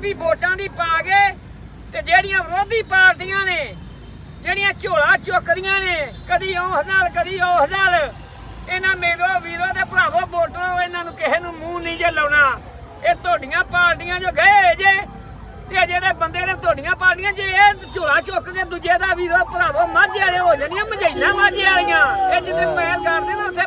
ਵੀ ਵੋਟਾਂ ਦੀ ਪਾ ਕੇ ਤੇ ਜਿਹੜੀਆਂ ਵਿਰੋਧੀ ਪਾਰਟੀਆਂ ਨੇ, ਜਿਹੜੀਆਂ ਝੋਲਾ ਚੁੱਕਦੀਆਂ ਨੇ, ਕਦੀ ਉਹ ਨਾਲ, ਕਦੀ ਉਹ ਨਾਲ, ਇਹਨਾਂ ਮੇਰੋ ਵੀਰੋ ਤੇ ਭਰਾਵੋ ਵੋਟਰਾਂ ਇਹਨਾਂ ਨੂੰ ਕਿਸੇ ਨੂੰ ਮੂੰਹ ਨਹੀਂ ਜੇ ਲਾਉਣਾ। ਇਹ ਤੁਹਾਡੀਆਂ ਪਾਰਟੀਆਂ ਜੋ ਗਏ ਜੇ, ਤੇ ਜਿਹੜੇ ਬੰਦੇ ਨੇ ਤੁਹਾਡੀਆਂ ਪਾਰਟੀਆਂ ਜੇ ਇਹ ਝੋਲਾ ਚੁੱਕ ਕੇ ਦੂਜੇ ਦਾ ਵੀਰੋ ਭਰਾਵੋ ਮਾਝੇ ਵਾਲੇ ਹੋ ਜਾਣੀਆਂ, ਮਝੈਲਾਂ ਮਾਝੇ ਵਾਲੀਆਂ। ਇਹ ਜਿੱਥੇ ਮੈਲ ਕਰਦੇ ਨੇ ਉੱਥੇ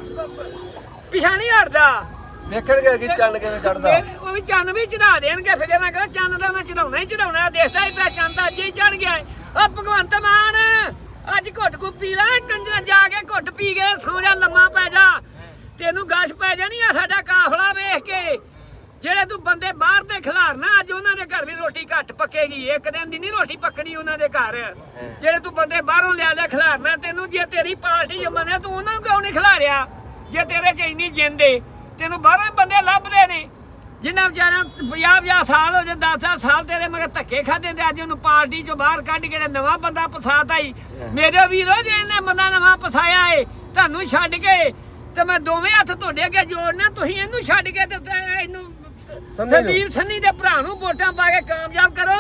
ਪਿਛਾ ਨਹੀਂ ਹਟਦਾ ਵੇਖਣਗੇ ਕਿ ਚੰਨ ਕਿਵੇਂ ਚੜਦਾ? ਫਿਰ ਉਹ ਵੀ ਚੰਨ ਵੀ ਚੜਾ ਦੇਣਗੇ ਫਿਕਰ ਨਾ ਕਰੋ ਚੰਨ ਦਾ ਮੈਂ ਚੜਾਉਣਾ ਹੀ ਚੜਾਉਣਾ ਦੇਖਦਾ ਹੀ ਪਿਆ, ਚੰਨ ਤਾਂ ਅੱਜ ਹੀ ਚੜ ਗਿਆ ਏ। ਉਹ ਭਗਵੰਤ ਮਾਨ, ਅੱਜ ਘੁੱਟ ਕੋ ਪੀ ਲੈ, ਕੰਜਰਾ ਜਾ ਕੇ ਘੁੱਟ ਪੀ ਕੇ ਸੌ ਜਾ, ਲੰਮਾ ਪੈ ਜਾ। ਤੈਨੂੰ ਗਸ਼ ਪੈ ਜਾਣੀ ਆ ਸਾਡਾ ਕਾਫਲਾ ਵੇਖ ਕੇ। ਜਿਹੜੇ ਤੂੰ ਬੰਦੇ ਬਾਹਰ ਦੇ ਖਿਲਾਰਨਾ ਅੱਜ ਉਹਨਾਂ ਦੇ ਘਰ ਵੀ ਰੋਟੀ ਘੱਟ ਪੱਕੇਗੀ, ਇੱਕ ਦਿਨ ਦੀ ਨਹੀਂ ਰੋਟੀ ਪੱਕਣੀ ਉਹਨਾਂ ਦੇ ਘਰ। ਜਿਹੜੇ ਤੂੰ ਬੰਦੇ ਬਾਹਰੋਂ ਲਿਆ ਲਿਆ ਖਿਲਾਰਨਾ, ਤੈਨੂੰ ਜੇ ਤੇਰੀ ਪਾਰਟੀ ਜਮਨੇ ਤੂੰ ਉਹਨਾਂ ਨੂੰ ਕਿਉਂ ਨਹੀਂ ਖਿਲਾਰਿਆ? ਜੇ ਤੇਰੇ ਚ ਇੰਨੀ ਜਿੰਦ ਏ ਤੈਨੂੰ ਬਾਹਰੋਂ ਬੰਦੇ ਲੱਭਦੇ ਨੇ ਜਿਨ੍ਹਾਂ ਵਿਚਾਰਿਆਂ 50 50 ਸਾਲ ਹੋ ਜੇ 10 ਸਾਲ ਤੇਰੇ ਮਗਰ ਧੱਕੇ ਖਾਦੇ ਤੇ ਅੱਜ ਉਹਨੂੰ ਪਾਰਟੀ ਚੋਂ ਬਾਹਰ ਕੱਢ ਕੇ ਨਵਾਂ ਬੰਦਾ ਫਸਾਤਾ ਹੀ। ਮੇਰੇ ਵੀਰੋ ਜੇ ਇਹਨੇ ਬੰਦਾ ਨਵਾਂ ਫਸਾਇਆ ਏ ਤੁਹਾਨੂੰ ਛੱਡ ਕੇ। ਤੇ ਮੈਂ ਦੋਵੇਂ ਹੱਥ ਤੁਹਾਡੇ ਅੱਗੇ ਜੋੜਨਾ ਤੁਸੀਂ ਇਹਨੂੰ ਛੱਡ ਕੇ ਤੇ ਇਹਨੂੰ। ਸੰਦੀਪ ਸੰਨੀ ਦੇ ਭਰਾ ਨੂੰ ਵੋਟਾਂ ਪਾ ਕੇ ਕਾਮਯਾਬ ਕਰੋ।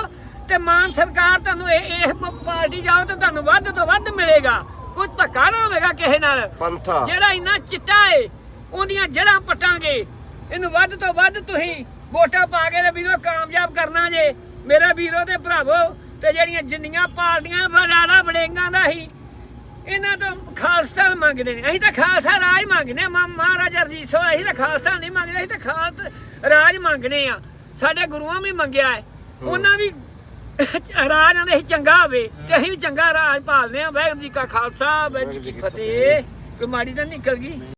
ਤੇ ਮਾਨ ਸਰਕਾਰ ਤੁਹਾਨੂੰ ਇਹ ਇਹ ਪਾਰਟੀ ਜਾਓ ਤੇ ਤੁਹਾਨੂੰ ਵੱਧ ਤੋਂ ਵੱਧ ਮਿਲੇਗਾ। ਕੋਈ ਧੱਕਾ ਨਾ ਹੋਵੇਗਾ ਕਿਸੇ ਨਾਲ। ਜਿਹੜਾ ਇੰਨਾ ਚਿੱਟਾ ਏ ਉਹਦੀਆਂ ਜੜਾਂ ਪਟਾਂਗੇ। ਇਹਨੂੰ ਵੱਧ ਤੋਂ ਵੱਧ ਤੁਸੀਂ ਵੋਟਾਂ ਪਾ ਕੇ ਤੇ ਵੀਰੋ ਕਾਮਯਾਬ ਕਰਨਾ ਜੇ। ਮੇਰੇ ਵੀਰੋ ਤੇ ਭਰਾਵੋ ਤੇ ਜਿਹੜੀਆਂ ਜਿੰਨੀਆਂ ਪਾਰਟੀਆਂ ਬੜਾੜਾ ਬੜੇਂਗਾ ਦਾ ਹੀ ਇਹਨਾਂ ਤੋਂ ਖਾਲਸਾ ਮੰਗਦੇ ਨੇ। ਅਸੀਂ ਤਾਂ ਖਾਲਸਾ ਰਾਜ ਮੰਗਦੇ ਆ ਮਹਾਰਾਜਾ ਰਣਜੀਤ ਸਿੰਘ ਅਸੀਂ ਤਾਂ ਖਾਲਸਾ ਨਹੀਂ ਮੰਗਦੇ ਅਸੀਂ ਤਾਂ ਖਾਲਸ ਰਾਜ ਮੰਗਨੇ ਆ। ਸਾਡੇ ਗੁਰੂਆਂ ਵੀ ਮੰਗਿਆ ਹੈ। ਉਹਨਾਂ ਵੀ ਰਾਜ ਆਂਦੇ ਸੀ ਚੰਗਾ ਹੋਵੇ ਤੇ ਅਸੀਂ ਵੀ ਚੰਗਾ ਰਾਜ ਪਾਲਦੇ ਆ। ਵਾਹਿਗੁਰੂ ਜੀ ਕਾ ਖਾਲਸਾ ਵਾਹਿਗੁਰੂ ਜੀ ਕੀ ਫਤਿਹ। ਕੋਈ ਮਾੜੀ ਤਾਂ ਨਿਕਲ ਗਈ?